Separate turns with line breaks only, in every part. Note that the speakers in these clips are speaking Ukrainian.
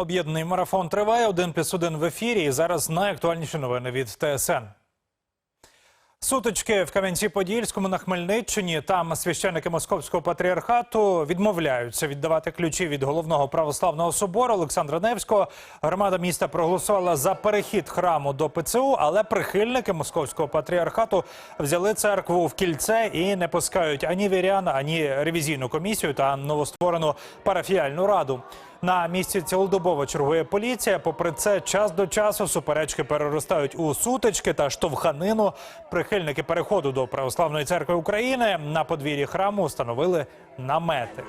Об'єднаний марафон триває. Один плюс один в ефірі. І зараз найактуальніші новини від ТСН. Сутички в Кам'янці-Подільському на Хмельниччині. Там священники московського патріархату відмовляються віддавати ключі від головного православного собору Олександра Невського. Громада міста проголосувала за перехід храму до ПЦУ, але прихильники московського патріархату взяли церкву в кільце і не пускають ані вірян, ані ревізійну комісію та новостворену парафіяльну раду. На місці цілодобово чергує поліція. Попри це, час до часу суперечки переростають у сутички та штовханину. Прихильники переходу до православної церкви України на подвір'ї храму встановили намети.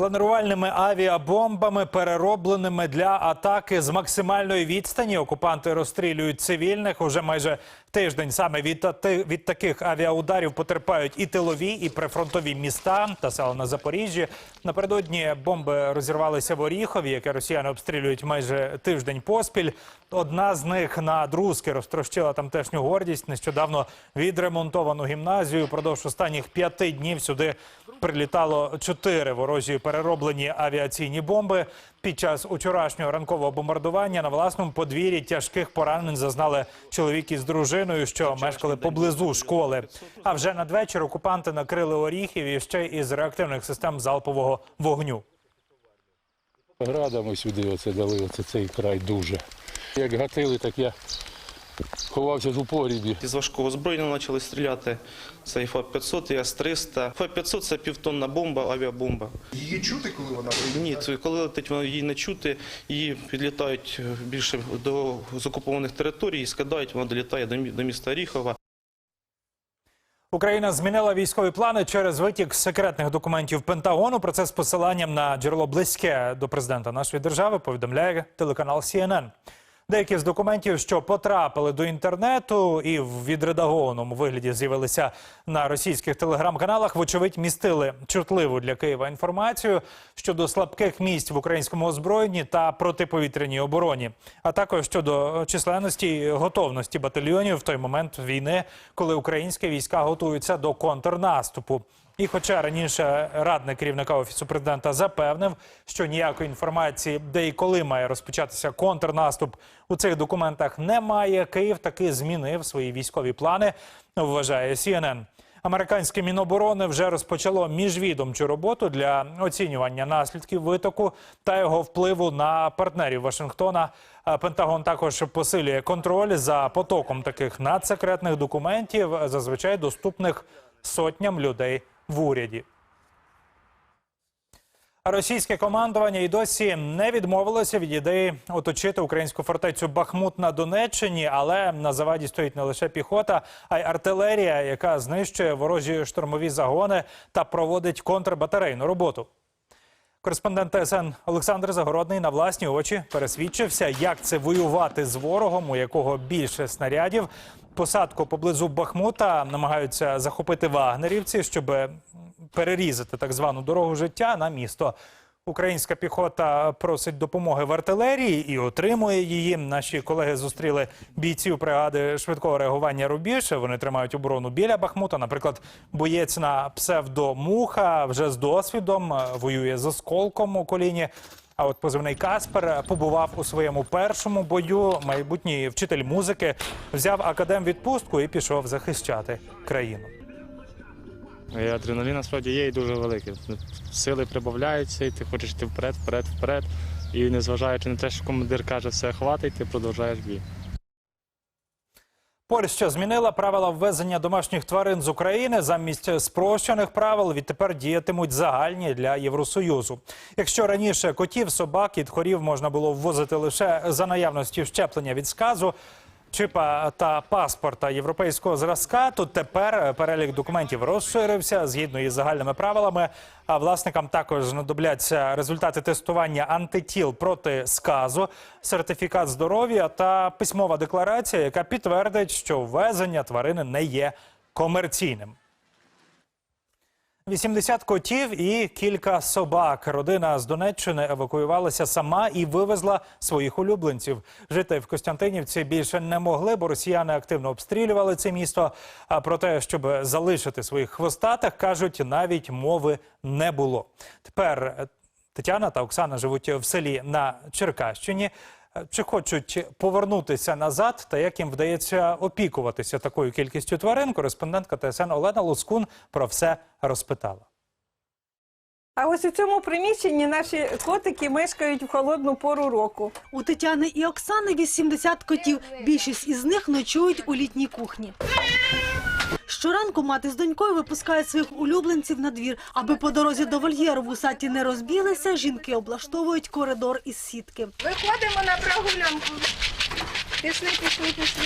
Планувальними авіабомбами, переробленими для атаки з максимальної відстані, окупанти розстрілюють цивільних. Уже майже тиждень саме від, від таких авіаударів потерпають і тилові, і прифронтові міста та села на Запоріжжі. Напередодні бомби розірвалися в Оріхові, яке росіяни обстрілюють майже тиждень поспіль. Одна з них на друзки розтрощила тамтешню гордість. Нещодавно відремонтовану гімназію. Продовж останніх п'яти днів сюди прилітало чотири ворожі перероблені авіаційні бомби. Під час учорашнього ранкового бомбардування на власному подвір'ї тяжких поранень зазнали чоловік із дружиною, що мешкали поблизу школи. А вже надвечір окупанти накрили Оріхів і ще із реактивних систем залпового вогню.
Градами сюди оце дали, оце цей край дуже. Як гатили, так я ховався у погрібі.
Із важкого озброєння почали стріляти. Це і ФАП-500, і С-300. ФАП-500 – це півтонна бомба, авіабомба.
Її чути, коли вона прилітає?
Ні, це коли летить, вона її не чути, її підлітають е, більше до з окупованих територій, скидають, вона долітає до міста Оріхова.
Україна змінила військові плани через витік секретних документів Пентагону. Про це з посиланням на джерело близьке до президента нашої держави повідомляє телеканал CNN. Деякі з документів, що потрапили до інтернету і в відредагованому вигляді з'явилися на російських телеграм-каналах, вочевидь містили чутливу для Києва інформацію щодо слабких місць в українському озброєнні та протиповітряній обороні, а також щодо численності і готовності батальйонів в той момент війни, коли українські війська готуються до контрнаступу. І хоча раніше радник керівника офісу президента запевнив, що ніякої інформації, де і коли має розпочатися контрнаступ, у цих документах немає. Київ таки змінив свої військові плани. Вважає CNN. Американське міноборони вже розпочало міжвідомчу роботу для оцінювання наслідків витоку та його впливу на партнерів Вашингтона. Пентагон також посилює контроль за потоком таких надсекретних документів, зазвичай доступних сотням людей в уряді. Російське командування і досі не відмовилося від ідеї оточити українську фортецю Бахмут на Донеччині, але на заваді стоїть не лише піхота, а й артилерія, яка знищує ворожі штурмові загони та проводить контрбатарейну роботу. Кореспондент ТСН Олександр Загородний на власні очі пересвідчився, як це воювати з ворогом, у якого більше снарядів. Посадку поблизу Бахмута намагаються захопити вагнерівці, щоб перерізати так звану дорогу життя на місто. Українська піхота просить допомоги в артилерії і отримує її. Наші колеги зустріли бійців бригади швидкого реагування Рубіж. Вони тримають оборону біля Бахмута. Наприклад, боєць на псевдомуха вже з досвідом е, воює з осколком у коліні. А от позивний Каспер побував у своєму першому бою. Майбутній вчитель музики взяв академ відпустку і пішов захищати країну.
І адреналін насправді є і дуже великий. Сили прибавляються, і ти хочеш йти вперед, вперед, вперед. І незважаючи на те, що командир каже, все хватить, ти продовжуєш бій.
Польща змінила правила ввезення домашніх тварин з України. Замість спрощених правил відтепер діятимуть загальні для Євросоюзу. Якщо раніше котів, собак і тхорів можна було ввозити лише за наявності щеплення від сказу. Чипа та паспорта європейського зразка, то тепер перелік документів розширився згідно із загальними правилами. А власникам також знадобляться результати тестування антитіл проти сказу, сертифікат здоров'я та письмова декларація, яка підтвердить, що ввезення тварини не є комерційним. 80 котів і кілька собак. Родина з Донеччини евакуювалася сама і вивезла своїх улюбленців. Жити в Костянтинівці більше не могли, бо росіяни активно обстрілювали це місто. А про те, щоб залишити своїх хвостатих, кажуть, навіть мови не було. Тепер е, Тетяна та Оксана живуть в селі на Черкащині. Е, Чи хочуть повернутися назад, та як їм вдається опікуватися такою кількістю тварин? Кореспондентка ТСН Олена Лускун про все розпитала.
А ось у цьому приміщенні наші котики мешкають в холодну пору року.
У Тетяни і Оксани 80 котів. Більшість із них ночують у літній кухні. Щоранку мати з донькою випускає своїх улюбленців на двір. Аби по дорозі до вольєру вусаті не розбіглися, жінки облаштовують коридор із сітки.
Виходимо на прогулянку. Пішли, пішли, пішли.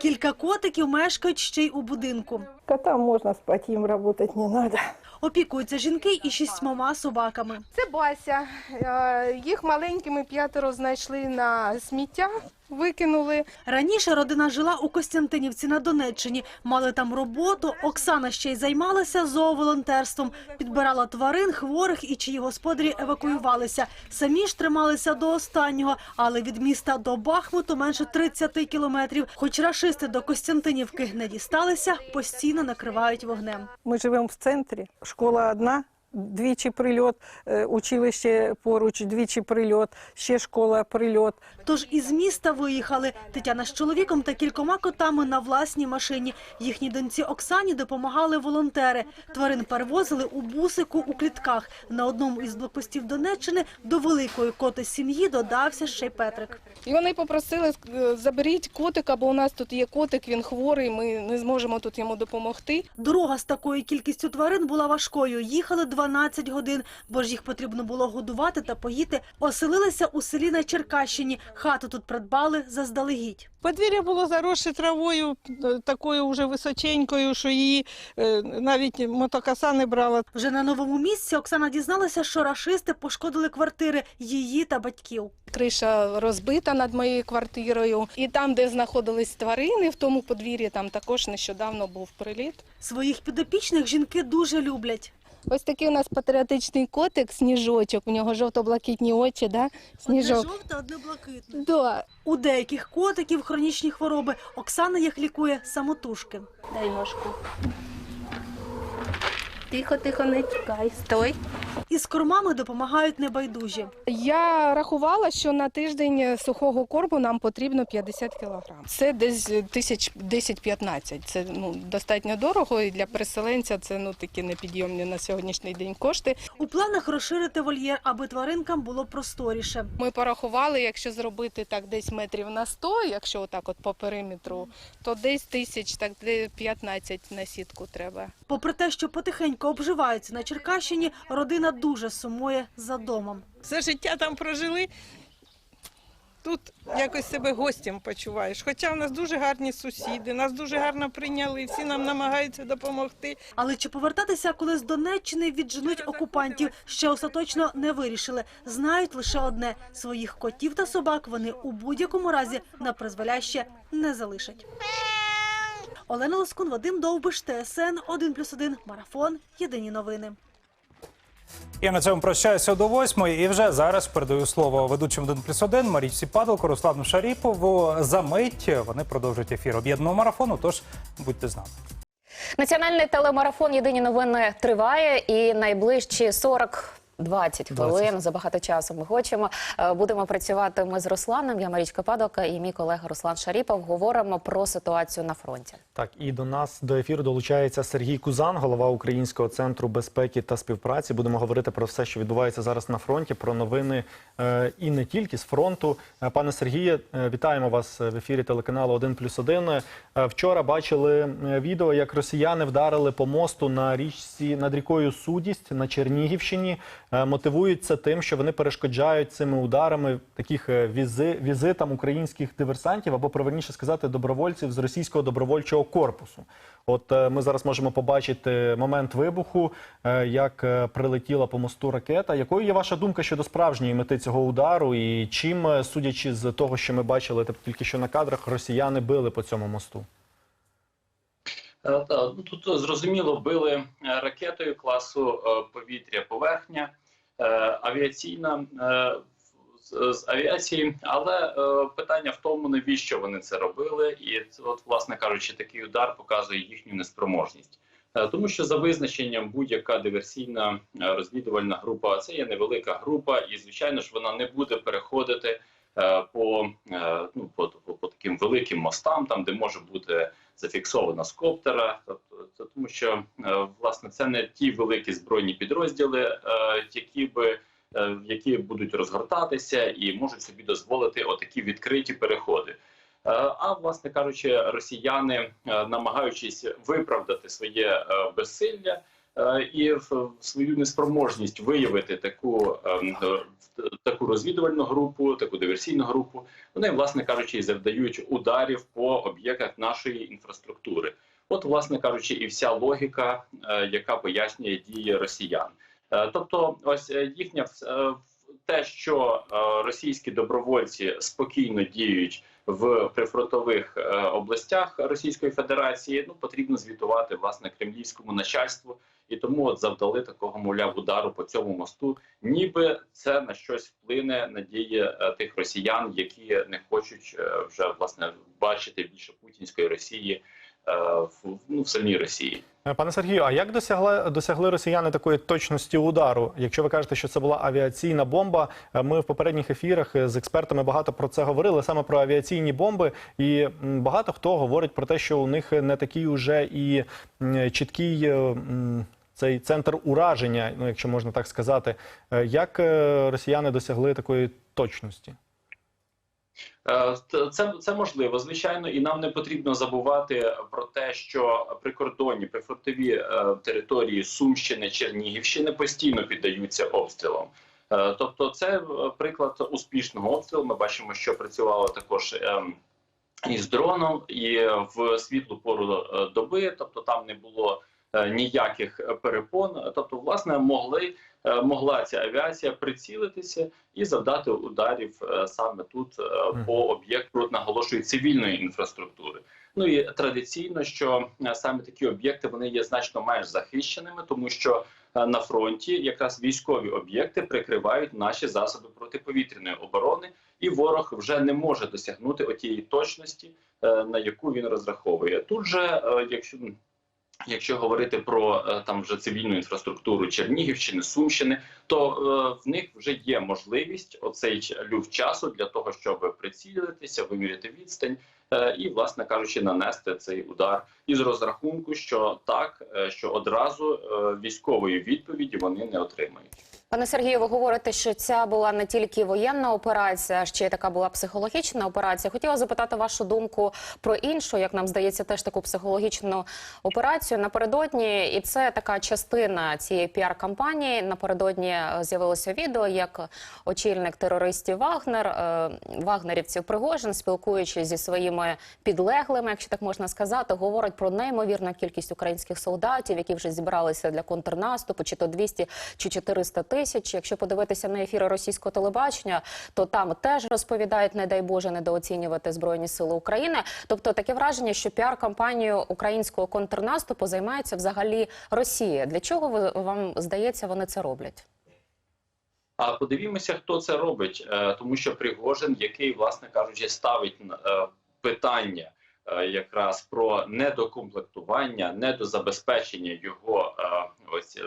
Кілька котиків мешкають ще й у будинку.
Котам можна спати, їм працювати не треба.
Опікуються жінки і шістьмома собаками.
Це Бася. Е, Їх маленькими п'ятеро знайшли на сміття, викинули.
Раніше родина жила у Костянтинівці на Донеччині. Мали там роботу. Оксана ще й займалася зооволонтерством. Підбирала тварин, хворих і чиї господарі евакуювалися. Самі ж трималися до останнього, але від міста до Бахмуту менше 30 кілометрів. Хоч рашисти до Костянтинівки не дісталися, постійно накривають вогнем.
Ми живемо в центрі. Школа одна, двічі прильот, е, училище поруч, двічі прильот, ще школа прильот.
Тож із міста виїхали Тетяна з чоловіком та кількома котами на власній машині. Їхній доньці Оксані допомагали волонтери. Тварин перевозили у бусику у клітках. На одному із блокпостів Донеччини до великої коти сім'ї додався ще й Петрик.
І вони попросили, е, заберіть котика, бо у нас тут є котик, він хворий, ми не зможемо тут йому допомогти.
Дорога з такою кількістю тварин була важкою. Їхали 12 годин, бо ж їх потрібно було годувати та поїти. Оселилися у селі на Черкащині. Хату тут придбали заздалегідь.
Подвір'я було заросше травою, е, такою вже височенькою, що її е, навіть мотокоса не брала.
Вже на новому місці Оксана дізналася, що рашисти пошкодили квартири її та батьків.
Криша розбита над моєю квартирою. І там, де знаходились тварини, в тому подвір'ї, там також нещодавно був приліт.
Своїх підопічних жінки дуже люблять.
Ось такий у нас патріотичний котик, сніжочок. У нього жовто-блакитні очі, да? сніжок.
жовте, одне блакитне.
Да.
У деяких котиків хронічні хвороби. Оксана їх лікує самотужки.
Дай ножку. Тихо, тихо, не тікай, стой.
Із кормами допомагають небайдужі.
Я рахувала, що на тиждень сухого корму нам потрібно 50 кілограм. Це десь тисяч 10-15. Це ну достатньо дорого, і для переселенця це ну такі непідйомні на сьогоднішній день кошти.
У планах розширити вольєр, аби тваринкам було просторіше.
Ми порахували, якщо зробити так десь метрів на 100, якщо отак от по периметру, то десь тисяч, так 15 на сітку треба.
Попри те, що потихеньку обживаються на Черкащині, родина дуже сумує за домом.
Все життя там прожили. Тут якось себе гостям почуваєш. Хоча в нас дуже гарні сусіди, нас дуже гарно прийняли, всі нам намагаються допомогти.
Але чи повертатися, коли з Донеччини відженуть окупантів, ще остаточно не вирішили. Знають лише одне: своїх котів та собак вони у будь-якому разі на призволяще не залишать. Олена Лоскун, Вадим Довбиш, ТСН 1+,1, Марафон. Єдині новини.
Я на цьому прощаюся до восьмої. І вже зараз передаю слово ведучим 1 плюс 1 Марічці Падалко, Руслану Шаріпову. За мить вони продовжать ефір об'єднаного марафону. Тож будьте з нами.
Національний телемарафон Єдині новини триває і найближчі 40 20 хвилин забагато часу. Ми хочемо. Е, Будемо працювати ми з Русланом. Я Марічка Падока і мій колега Руслан Шаріпов. Говоримо про ситуацію на фронті.
Так, і до нас до ефіру долучається Сергій Кузан, голова Українського центру безпеки та співпраці. Будемо говорити про все, що відбувається зараз на фронті, про новини е, і не тільки з фронту. Е, пане Сергіє, вітаємо вас в ефірі телеканалу 1+,1. Е, вчора бачили відео, як росіяни вдарили по мосту на річці над рікою Судість на Чернігівщині. Е, мотивують це тим, що вони перешкоджають цими ударами таких е, візи, візитам українських диверсантів або правильніше сказати добровольців з російського добровольчого корпусу. От е, ми зараз можемо побачити момент вибуху, як прилетіла по мосту ракета. Якою є ваша думка щодо справжньої мети цього удару, і чим, судячи з того, що ми бачили тільки що на кадрах, росіяни били по цьому мосту?
Ну, Тут зрозуміло били ракетою класу повітря поверхня, авіаційна е, з, авіації, але е, питання в тому, навіщо вони це робили, і от, власне кажучи, такий удар показує їхню неспроможність. Е, Тому що за визначенням будь-яка диверсійна е, розвідувальна група це є невелика група, і звичайно ж вона не буде переходити е, по, е, ну, по, по, по таким великим мостам, там де може бути зафіксована з коптера. Тобто, тому, що е, власне це не ті великі збройні підрозділи, е, які би е, які будуть розгортатися і можуть собі дозволити отакі відкриті переходи. А власне кажучи, росіяни, намагаючись виправдати своє безсилля і в- в свою неспроможність виявити таку, ем, е, таку розвідувальну групу, таку диверсійну групу, вони, власне кажучи, і завдають ударів по об'єктах нашої інфраструктури. От, власне кажучи, і вся логіка, е, яка пояснює дії росіян. Е, Тобто, ось е, їхня е, те, що е, російські добровольці спокійно діють в прифронтових е, областях Російської Федерації, ну потрібно звітувати власне кремлівському начальству, і тому от завдали такого мовляв удару по цьому мосту, ніби це на щось вплине надії е, тих росіян, які не хочуть е, вже власне бачити більше путінської Росії в, ну, в самій Росії.
Е, Пане Сергію, а як досягли, досягли росіяни такої точності удару? Якщо ви кажете, що це була авіаційна бомба, е, ми в попередніх ефірах е, з експертами багато про це говорили, саме про авіаційні бомби. І багато хто говорить про те, що у них не такий уже і чіткий. е, Цей центр ураження, ну якщо можна так сказати, Е, як е, росіяни досягли такої точності?
Е, Це, це можливо, звичайно, і нам не потрібно забувати про те, що прикордонні прифронтові е, території Сумщини, Чернігівщини постійно піддаються обстрілам. Е, Тобто, це приклад успішного обстрілу. Ми бачимо, що працювало також і з дроном, і в світлу пору доби. Тобто, там не було ніяких перепон. Тобто, власне, могли е, могла ця авіація прицілитися і завдати ударів е, саме тут е, по об'єкту, наголошую, цивільної інфраструктури. Ну і традиційно, що е, саме такі об'єкти вони є значно менш захищеними, тому що е, на фронті якраз військові об'єкти прикривають наші засоби протиповітряної оборони, і ворог вже не може досягнути отієї точності, е, на яку він розраховує. Тут же, е, якщо Якщо говорити про е, там вже цивільну інфраструктуру Чернігівщини, Сумщини, то е, в них вже є можливість оцей люфт часу для того, щоб прицілитися, виміряти відстань е, і, власне кажучи, нанести цей удар із розрахунку, що так, е, що одразу е, військової відповіді вони не отримають.
Пане Сергію, ви говорите, що ця була не тільки воєнна операція, а ще й така була психологічна операція. Хотіла запитати вашу думку про іншу, як нам здається, теж таку психологічну операцію напередодні. І це така частина цієї піар-кампанії. Напередодні е, з'явилося відео, як очільник терористів Вагнер, е, вагнерівців Пригожин, спілкуючись зі своїми підлеглими, якщо так можна сказати, говорить про неймовірну кількість українських солдатів, які вже зібралися для контрнаступу, чи то 200, чи 400 тисяч. Якщо подивитися на ефіри російського телебачення, то там теж розповідають, не дай Боже, недооцінювати збройні сили України. Тобто таке враження, що піар-кампанією українського контрнаступу займається взагалі Росія. Для чого ви вам здається, вони це роблять?
А подивімося, хто це робить, Е, тому що Пригожин, який, власне кажучи, ставить е, питання е, якраз про недокомплектування, недозабезпечення його ось,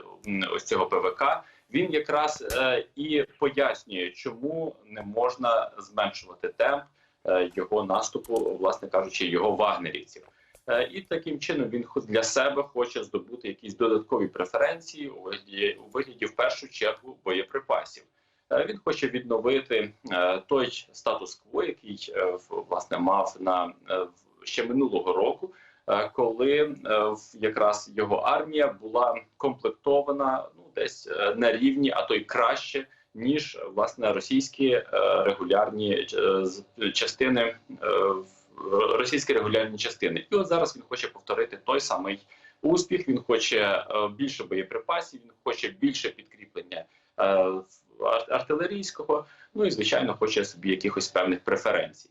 ось цього ПВК, він якраз е, і пояснює, чому не можна зменшувати темп е, його наступу, власне кажучи, його вагнерівців. Е, І таким чином він для себе хоче здобути якісь додаткові преференції у вигляді, у вигляді в першу чергу боєприпасів. Він хоче відновити той статус-кво, який власне мав на е, ще минулого року, коли е, якраз його армія була комплектована ну десь е, на рівні, а то й краще ніж власне російські е, регулярні е, частини е, російські регулярні частини. І от зараз він хоче повторити той самий успіх. Він хоче е, більше боєприпасів, він хоче більше підкріплення е, ар- артилерійського. Ну і звичайно, хоче собі якихось певних преференцій.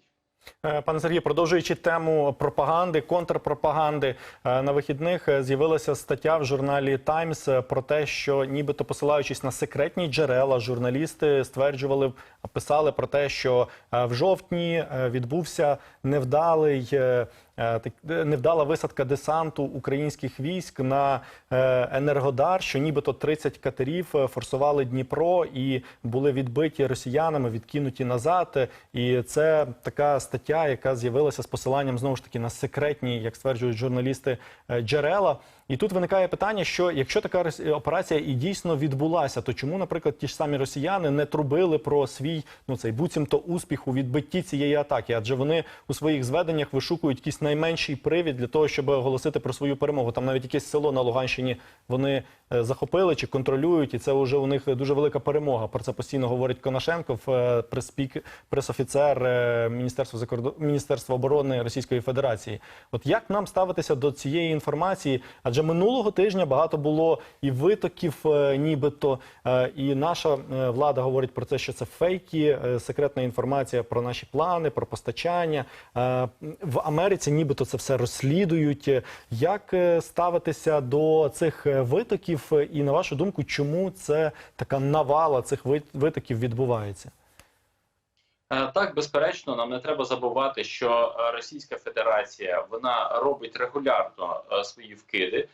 Е, Пане Сергію, продовжуючи тему пропаганди, контрпропаганди, е, на вихідних е, з'явилася стаття в журналі Таймс про те, що нібито посилаючись на секретні джерела, журналісти стверджували, писали про те, що в жовтні відбувся невдалий. Е, Невдала висадка десанту українських військ на е, Енергодар, що нібито 30 катерів е, форсували Дніпро і були відбиті росіянами, відкинуті назад. І це така стаття, яка з'явилася з посиланням знову ж таки на секретні, як стверджують журналісти, джерела. І тут виникає питання, що якщо така рос- операція і дійсно відбулася, то чому, наприклад, ті ж самі росіяни не трубили про свій ну цей буцімто успіх у відбитті цієї атаки? Адже вони у своїх зведеннях вишукують якийсь найменший привід для того, щоб оголосити про свою перемогу. Там навіть якесь село на Луганщині вони е, захопили чи контролюють, і це вже у них дуже велика перемога. Про це постійно говорить Конашенков, е, пресофіцер е, Міністерства закордон... Міністерства оборони Російської Федерації. От як нам ставитися до цієї інформації? Адже минулого тижня багато було і витоків, е, нібито, е, і наша е, влада говорить про це, що це фейки, секретна інформація про наші плани, про постачання. В Америці нібито це все розслідують. Як ставитися до цих витоків? І на вашу думку, чому це така навала цих вит- витоків відбувається?
Е, Так, безперечно, нам не треба забувати, що е, Російська Федерація вона робить регулярно е, свої вкиди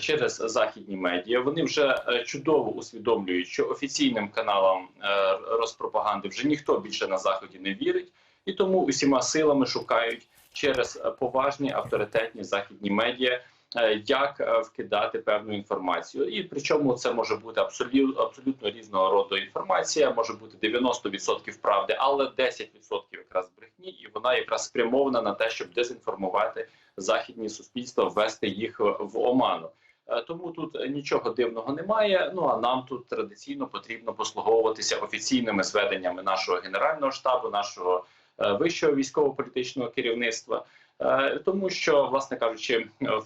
через західні медіа. Вони вже чудово усвідомлюють, що офіційним каналам розпропаганди вже ніхто більше на заході не вірить, і тому усіма силами шукають через поважні авторитетні західні медіа. Е, Як е, вкидати певну інформацію, і причому це може бути абсолютно різного роду інформація, може бути 90% правди, але 10% якраз брехні, і вона якраз спрямована на те, щоб дезінформувати західні суспільства, ввести їх в оману. Е, Тому тут нічого дивного немає. Ну а нам тут традиційно потрібно послуговуватися офіційними зведеннями нашого генерального штабу, нашого вищого військово-політичного керівництва, тому що, власне кажучи, е,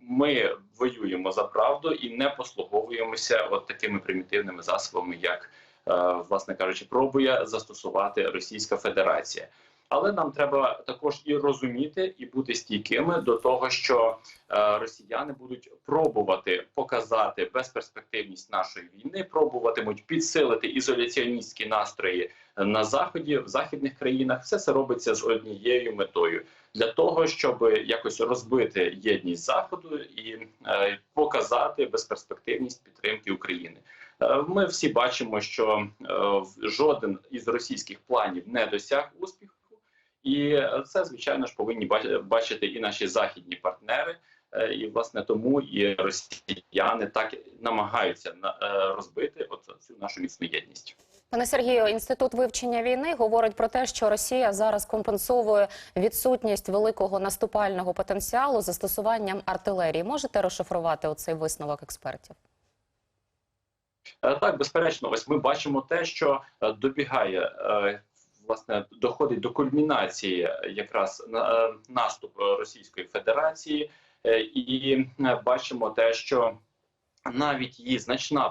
ми воюємо за правду і не послуговуємося от такими примітивними засобами, як е, власне кажучи, пробує застосувати Російська Федерація. Але нам треба також і розуміти, і бути стійкими до того, що е, росіяни будуть пробувати показати безперспективність нашої війни, пробуватимуть підсилити ізоляціоністські настрої на заході, в західних країнах. Все це робиться з однією метою для того, щоб якось розбити єдність заходу і е, показати безперспективність підтримки України. Е, Ми всі бачимо, що е, жоден із російських планів не досяг успіху, і це звичайно ж повинні бачити і наші західні партнери. І власне тому і росіяни так намагаються розбити от цю нашу міцну єдність.
Пане Сергію, інститут вивчення війни говорить про те, що Росія зараз компенсовує відсутність великого наступального потенціалу застосуванням артилерії. Можете розшифрувати оцей висновок експертів?
Е, Так, безперечно, ось ми бачимо те, що е, добігає е, власне доходить до кульмінації якраз на- наступ Російської Федерації, і бачимо те, що навіть її значна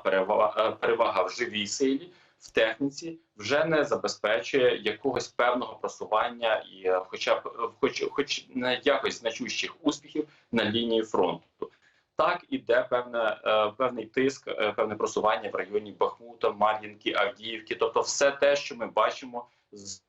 перевага в живій силі. В техніці вже не забезпечує якогось певного просування і, е, хоча б е, хоч, хоч не якось значущих успіхів на лінії фронту. Так іде певне, певний тиск, е, певне просування в районі Бахмута, Мар'їнки, Авдіївки. Тобто, все те, що ми бачимо з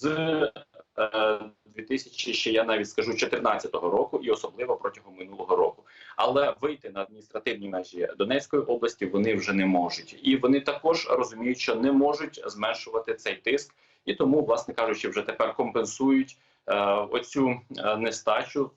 е, 2000, ще я навіть скажу 14-го року, і особливо протягом минулого року. Але вийти на адміністративні межі Донецької області вони вже не можуть, і вони також розуміють, що не можуть зменшувати цей тиск, і тому, власне кажучи, вже тепер компенсують е, оцю е, нестачу,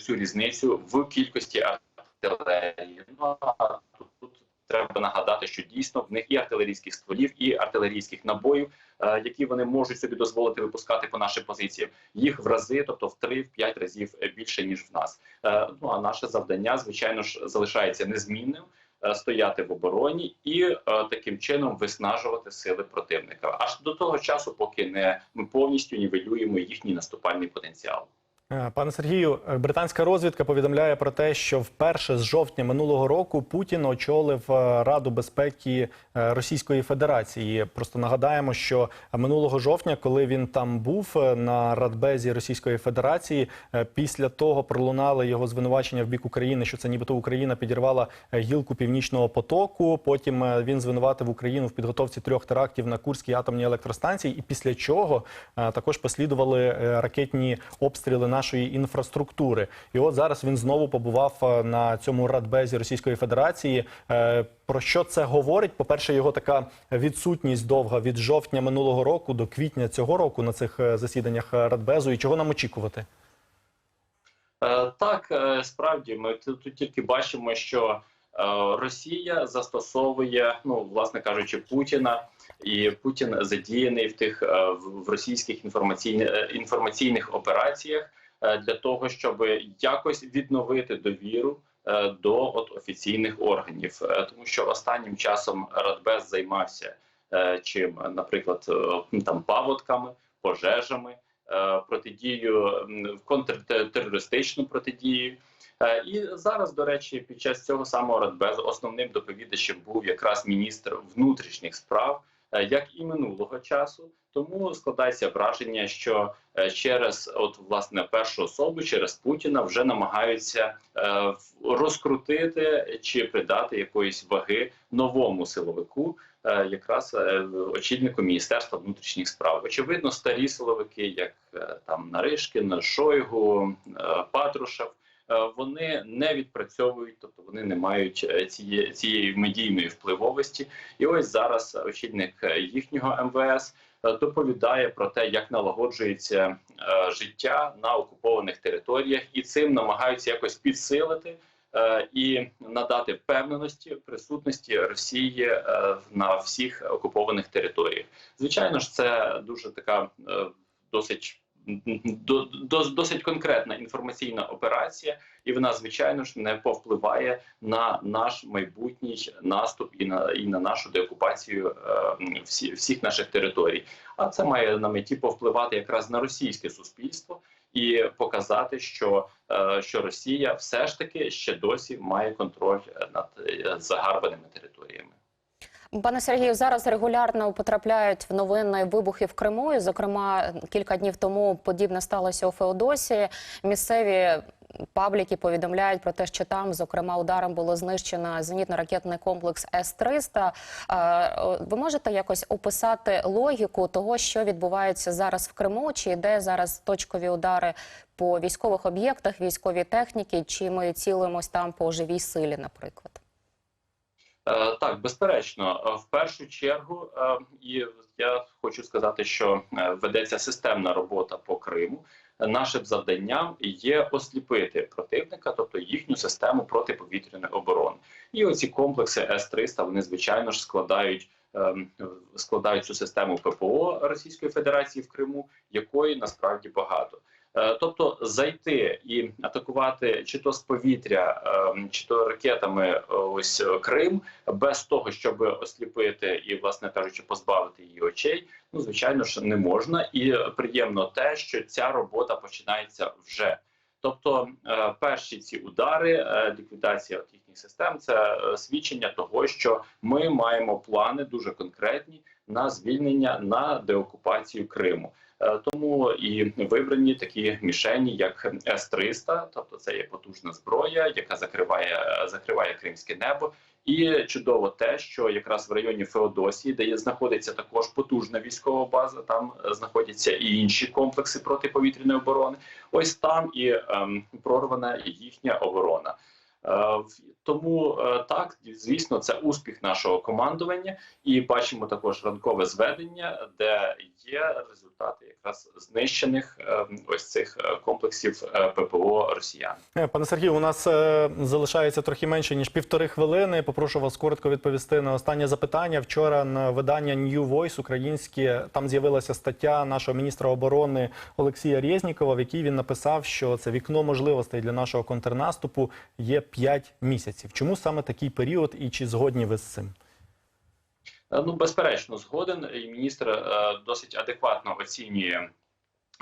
цю різницю в кількості артилерії. Ну а тут треба нагадати, що дійсно в них і артилерійських стволів, і артилерійських набоїв, е, які вони можуть собі дозволити випускати по нашим позиціям, їх в рази, тобто в 3-5 разів більше ніж в нас. Е, Ну а наше завдання, звичайно ж, залишається незмінним. е, Стояти в обороні і е, таким чином виснажувати сили противника аж до того часу, поки не ми повністю нівелюємо їхній наступальний потенціал.
Е, Пане Сергію, е, британська розвідка повідомляє про те, що вперше з жовтня минулого року Путін очолив е, Раду безпеки Російської Федерації. Просто нагадаємо, що минулого жовтня, коли він там був на Радбезі Російської Федерації, після того пролунали його звинувачення в бік України, що це нібито Україна підірвала гілку північного потоку. Потім він звинуватив Україну в підготовці трьох терактів на Курській атомній електростанції. І після чого також послідували ракетні обстріли нашої інфраструктури. І от зараз він знову побував е, на цьому радбезі Російської Федерації. Е, Про що це говорить? По-перше, його така відсутність довга від жовтня минулого року до квітня цього року на цих е, засіданнях радбезу. І чого нам очікувати?
Так, справді, ми тут тільки бачимо, що Росія застосовує, ну власне кажучи, Путіна, і Путін задіяний в тих в російських інформаційних інформаційних операціях для того, щоб якось відновити довіру е, до от офіційних органів, Е, тому що останнім часом Радбез займався е, чим, наприклад, е, ну, там паводками, пожежами е, протидію м, контртерористичну протидію. Е, І зараз, до речі, під час цього самого радбезу основним доповідачем був якраз міністр внутрішніх справ, е, як і минулого часу. Тому складається враження, що е, через от власне першу особу, через Путіна, вже намагаються е, розкрутити чи придати якоїсь ваги новому силовику, е, якраз е, очільнику міністерства внутрішніх справ. Очевидно, старі силовики, як е, там Наришкін, Шойгу, е, Патрушев. Е, Вони не відпрацьовують, тобто вони не мають е, цієї, цієї медійної впливовості. І ось зараз очільник е, їхнього МВС доповідає про те, як налагоджується життя на окупованих територіях, і цим намагаються якось підсилити і надати впевненості присутності Росії на всіх окупованих територіях. Звичайно ж, це дуже така досить. До- до- Досить конкретна інформаційна операція, і вона звичайно ж не повпливає на наш майбутній наступ і на і на нашу деокупацію е, всі, всіх наших територій. А це має на меті повпливати якраз на російське суспільство і показати, що, е, що Росія все ж таки ще досі має контроль над е, загарбаними територіями.
Пане Сергію, зараз регулярно потрапляють в новини вибухи в Криму. І, зокрема, кілька днів тому подібне сталося у Феодосії. Місцеві пабліки повідомляють про те, що там, зокрема, ударом було знищено зенітно-ракетний комплекс С-300. Е, Ви можете якось описати логіку того, що відбувається зараз в Криму? Чи йде зараз точкові удари по військових об'єктах, військовій техніці, чи ми цілимось там по живій силі, наприклад?
Е, Так, безперечно, Е, в першу чергу, е, і я хочу сказати, що ведеться системна робота по Криму. Нашим завданням є осліпити противника, тобто їхню систему протиповітряної оборони. І оці комплекси С-300, вони звичайно ж складають. Складають цю систему ППО Російської Федерації в Криму, якої насправді багато. Е, Тобто зайти і атакувати чи то з повітря, ем, чи то ракетами е, ось е, Крим, без того, щоб осліпити і, власне кажучи, позбавити її очей, ну звичайно ж не можна. І приємно те, що ця робота починається вже. Тобто, перші ці удари, ліквідація їхніх систем, це свідчення того, що ми маємо плани дуже конкретні на звільнення на деокупацію Криму. Е, Тому і вибрані такі мішені, як С-300, тобто це є потужна зброя, яка закриває закриває кримське небо. І чудово те, що якраз в районі Феодосії, де знаходиться також потужна військова база, там е, знаходяться і інші комплекси протиповітряної оборони. Ось там і ем, прорвана їхня оборона. Е, Тому е, так, звісно, це успіх нашого командування, і бачимо також ранкове зведення, де є результати якраз знищених е, ось цих е, комплексів ППО Росіян.
Пане Сергію, у нас залишається трохи менше ніж півтори хвилини. Попрошу вас коротко відповісти на останнє запитання. Вчора на видання New Voice українське там з'явилася стаття нашого міністра оборони Олексія Резнікова, в якій він написав, що це вікно можливостей для нашого контрнаступу є 5 місяців. Чому саме такий період і чи згодні ви з цим?
Е, Ну, безперечно, згоден. І міністр е, досить адекватно оцінює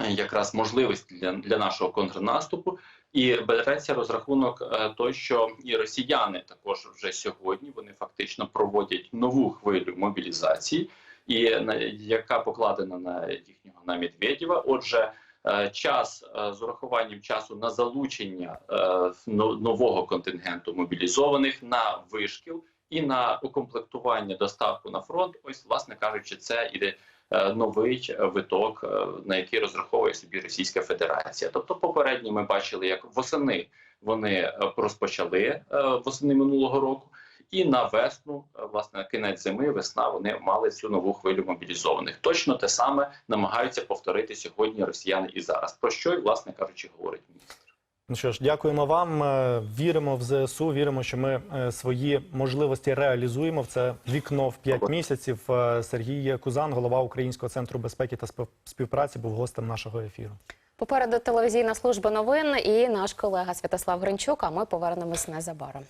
е, якраз можливість для, для нашого контрнаступу. І береться розрахунок той, що і росіяни також вже сьогодні вони фактично проводять нову хвилю мобілізації, і яка покладена на їхнього на Медведєва. Отже, час е, з урахуванням часу на залучення е, нового контингенту мобілізованих на вишкіл і на укомплектування доставку на фронт. Ось, власне кажучи, це іде е, новий е, виток, е, на який розраховує собі Російська Федерація. Тобто, попередньо ми бачили, як восени вони е, розпочали е, восени минулого року. І на весну, е, власне, кінець зими, весна, вони мали цю нову хвилю мобілізованих. Точно те саме намагаються повторити сьогодні росіяни і зараз. Про що, власне кажучи, говорить міністр.
Ну що ж, дякуємо вам. Е, Віримо в ЗСУ. Віримо, що ми е, свої можливості реалізуємо в це вікно в 5 місяців. Сергій Кузан, голова Українського центру безпеки та спів- співпраці, був гостем нашого ефіру.
Попереду телевізійна служба новин і наш колега Святослав Гринчук. А ми повернемось незабаром.